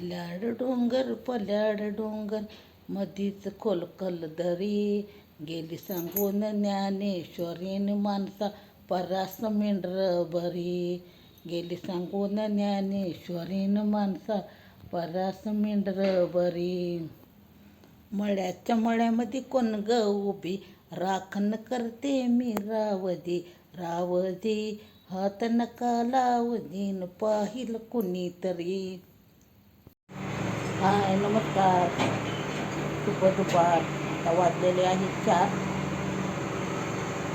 पल्याड डोंगर पल्याड डोंगर मधीच खोलकल दरी. गेली सांगून ज्ञानेश्वरीन माणसा परास मेंढर बरी गेली सांगून ज्ञानेश्वरीन माणसा परास मेंढर बरी मळ्याच्या मळ्यामध्ये कोण ग उभी? राखण करते मी रावदी रावदी हात नका लावदीन पाहिल कुणीतरी. हाय नमस्कार. शुभ दुपार. आता वाजलेले आहेत चार.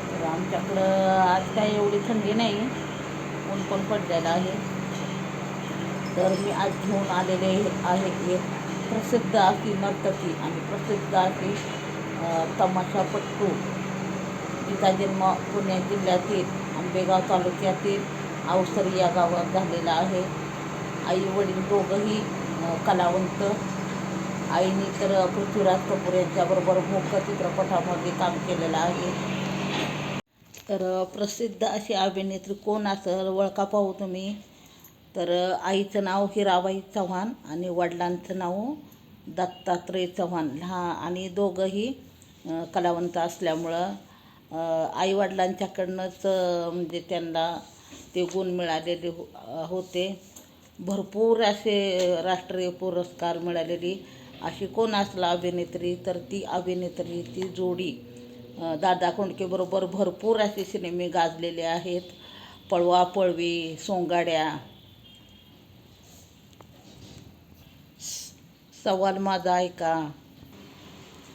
तर आमच्याकडं आज काय एवढी थंडी नाही. ऊन पण पडलेलं आहे. तर मी आज घेऊन आलेले आहे एक प्रसिद्ध अशी नर्तकी आणि प्रसिद्ध अशी तमाशापट्टू तिचा जन्म पुणे जिल्ह्यातील आंबेगाव तालुक्यातील अवसरी या गावात झालेला आहे. आई वडील दोघंही कलावंत. आईने तर पृथ्वीराज कपूर यांच्याबरोबर मुख्य चित्रपटामध्ये काम केलेलं आहे. तर प्रसिद्ध अशी अभिनेत्री कोण असेल ओळखा पाहू तुम्ही. तर आईचं नाव हिराबाई चव्हाण आणि वडिलांचं नाव दत्तात्रय चव्हाण. लहा आणि दोघंही कलावंत असल्यामुळं आई वडिलांच्याकडनंच म्हणजे त्यांना ते गुण मिळालेले हो होते. भरपूर असे राष्ट्रीय पुरस्कार मिळालेली. अशी कोण असला अभिनेत्री तर ती अभिनेत्री ती जोडी दादा कोंडकेबरोबर भरपूर असे सिनेमे गाजलेले आहेत. पळवा पळवी सोंगाड्या. सवाल माझा ऐका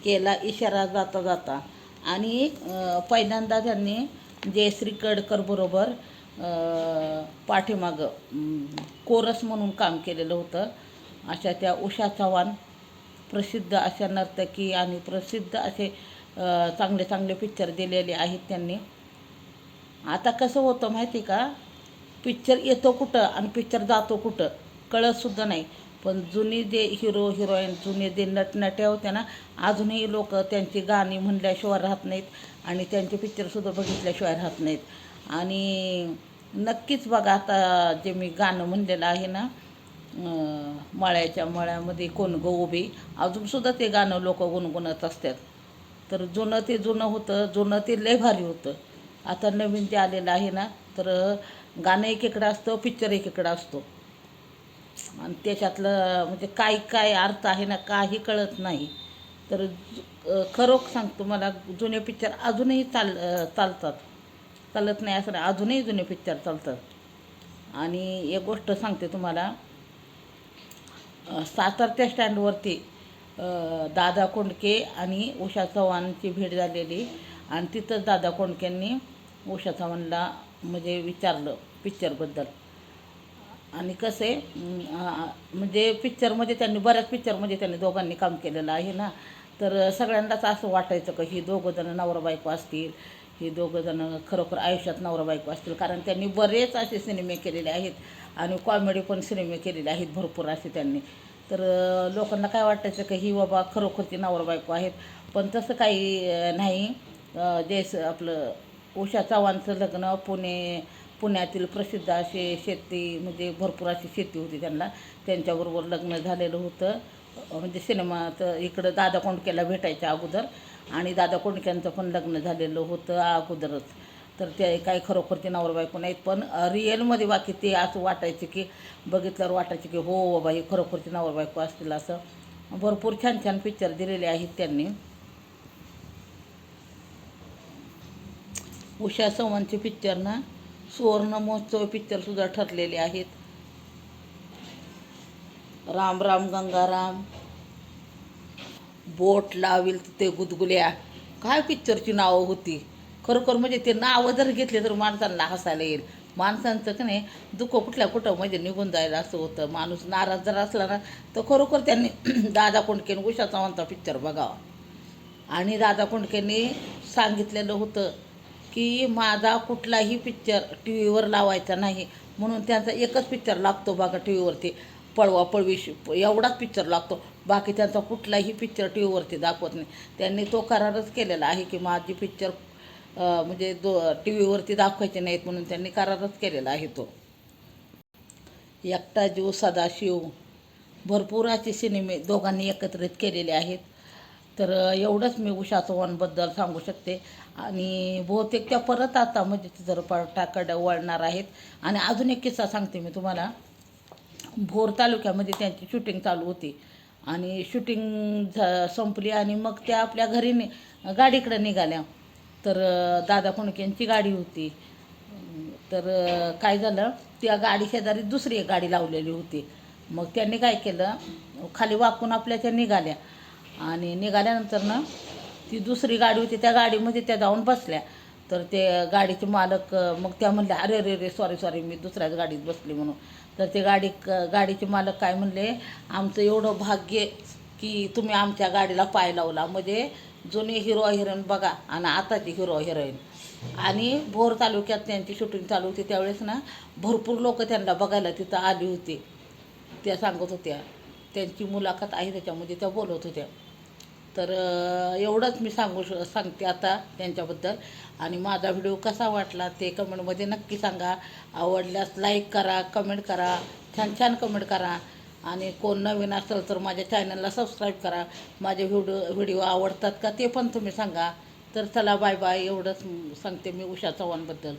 केला इशारा जाता जाता. आणि पहिल्यांदा त्यांनी जयश्री कडकर बरोबर पाठीमागं कोरस म्हणून काम केलेलं होतं. अशा त्या उषा चव्हाण प्रसिद्ध अशा नर्तकी आणि प्रसिद्ध असे चांगले चांगले पिक्चर दिलेले आहेत त्यांनी. आता कसं होतं माहिती का? पिक्चर येतो कुठं आणि पिक्चर जातो कुठं? कळतसुद्धा नाही. पण जुनी जे हिरो हिरोईन जुने जे नटनट्या होत्या ना अजूनही लोक त्यांची गाणी म्हणल्याशिवाय राहत नाहीत आणि त्यांचे पिक्चरसुद्धा बघितल्याशिवाय राहत नाहीत. आणि नक्कीच बघा आता जे मी गाणं म्हणलेलं आहे ना मळ्याच्या मळ्यामध्ये कोण ग उभी अजूनसुद्धा ते गाणं लोक गुणगुणत असतात. तर जुनं ते जुनं होतं जुनं ते लय भारी होतं. आता नवीन जे आलेलं आहे ना तर गाणं एकीकडं असतं पिक्चर एकीकडं असतो. आणि त्याच्यातलं म्हणजे काय काय अर्थ आहे ना काही कळत नाही. तर खरोख सांगतो मला जुने पिक्चर अजूनही चाल चालतात. चालत नाही असं अजूनही जुने पिक्चर चालतात. आणि एक गोष्ट सांगते तुम्हाला. सातारच्या स्टँडवरती दादा कोंडके आणि उषा चव्हाणची भेट झालेली. आणि तिथंच दादा कोंडकेंनी उषा चव्हाणला म्हणजे विचारलं पिक्चरबद्दल आणि कसं आहे म्हणजे पिक्चरमध्ये त्यांनी बऱ्याच पिक्चरमध्ये त्यांनी दोघांनी काम केलेलं आहे ना. तर सगळ्यांनाच असं वाटायचं का ही दोघं जण नवरा बायको असतील हे दोघंजणं खरोखर आयुष्यात नवरा बायको असतील. कारण त्यांनी बरेच असे सिनेमे केलेले आहेत आणि कॉमेडी पण सिनेमे केलेले आहेत भरपूर असे त्यांनी. तर लोकांना काय वाटायचं की ही बाबा खरोखरची नवरा बायको आहेत. पण तसं काही नाही. देश आपलं उषा चव्हाणचं लग्न पुणे पुण्यातील प्रसिद्ध असे शेती म्हणजे भरपूर अशी शेती होती त्यांना. त्यांच्याबरोबर लग्न झालेलं होतं. म्हणजे सिनेमात इकडं दादा कोंडकेला भेटायच्या अगोदर. आणि दादा कोंडक्यांचं पण लग्न झालेलं होतं अगोदरच. तर ते काही खरोखरचे नवरा बायको नाहीत पण रिअलमध्ये बाकी ते असं वाटायचे की बघितल्यावर वाटायचे की हो बाबा हे खरोखरचे नवरा बायको असतील असं. भरपूर छान छान पिक्चर दिलेले आहेत त्यांनी. उषा चव्हाणचे पिक्चर ना सुवर्ण महोत्सव पिक्चरसुद्धा ठरलेले आहेत. राम राम गंगाराम. बोट लावील ते गुदगुल्या. काय पिक्चरची नावं होती? खरोखर म्हणजे ते नावं जर घेतले तर माणसांना हसायला येईल. माणसांचं की नाही दुःख कुठल्या कुठं म्हणजे निघून जायला असं होतं. माणूस नाराज जर असला ना तर खरोखर त्यांनी दादा कोंडकेन उषा चव्हाणचा पिक्चर बघावा. आणि दादा कोंडकेंनी सांगितलेलं होतं की माझा कुठलाही पिक्चर टी व्हीवर लावायचा नाही. म्हणून त्यांचा एकच पिक्चर लागतो बघा टी व्हीवरती पळवा पळवी एवढाच पिक्चर लागतो. बाकी त्यांचा कुठलाही पिक्चर टी व्हीवरती दाखवत नाही. त्यांनी तो करारच केलेला आहे की माझी पिक्चर म्हणजे दो टी व्हीवरती दाखवायचे नाहीत म्हणून त्यांनी करारच केलेला आहे तो. एकटा जीव सदाशिव. भरपूर असे सिनेमे दोघांनी एकत्रित केलेले आहेत. तर एवढंच मी उषा चव्हाणबद्दल सांगू शकते. आणि बहुतेक त्या परत आता म्हणजे चित्रपटाकडे वळणार आहेत. आणि अजून एक किस्सा सांगते मी तुम्हाला. भोर तालुक्यामध्ये त्यांची शूटिंग चालू होती. आणि शूटिंग झा संपली आणि मग त्या आपल्या घरी नि गाडीकडे निघाल्या. तर दादा यांची गाडी होती. तर काय झालं त्या गाडी शेजारी दुसरी एक गाडी लावलेली होती. मग त्यांनी काय केलं खाली वाकून आपल्या त्या निघाल्या. आणि निघाल्यानंतर ना ती दुसरी गाडी होती त्या गाडीमध्ये त्या जाऊन बसल्या. तर ते गाडीचे मालक मग त्या म्हणल्या अरे अरे रे सॉरी सॉरी मी दुसऱ्याच गाडीत बसली म्हणून. तर ते गाडी क- गाडीचे मालक काय म्हणले आमचं एवढं भाग्य की तुम्ही आमच्या गाडीला पाय लावला. म्हणजे जुने हिरो हिरोईन बघा आणि आताची हिरो हिरोईन आणि भोर तालुक्यात त्यांची शूटिंग चालू होती त्यावेळेस ना भरपूर लोक त्यांना बघायला तिथं आली होती. त्या सांगत होत्या त्यांची मुलाखत आहे त्याच्यामध्ये त्या बोलत होत्या. तर एवढंच मी सांगू श सांगते आता त्यांच्याबद्दल. आणि माझा व्हिडिओ कसा वाटला ते कमेंटमध्ये नक्की सांगा. आवडल्यास लाईक करा कमेंट करा छान छान कमेंट करा. आणि कोण नवीन असेल तर माझ्या चॅनलला सबस्क्राईब करा. माझे व्हिडिओ व्हिडिओ आवडतात का ते पण तुम्ही सांगा. तर चला बाय बाय. एवढंच सांगते मी उषा चव्हाणबद्दल.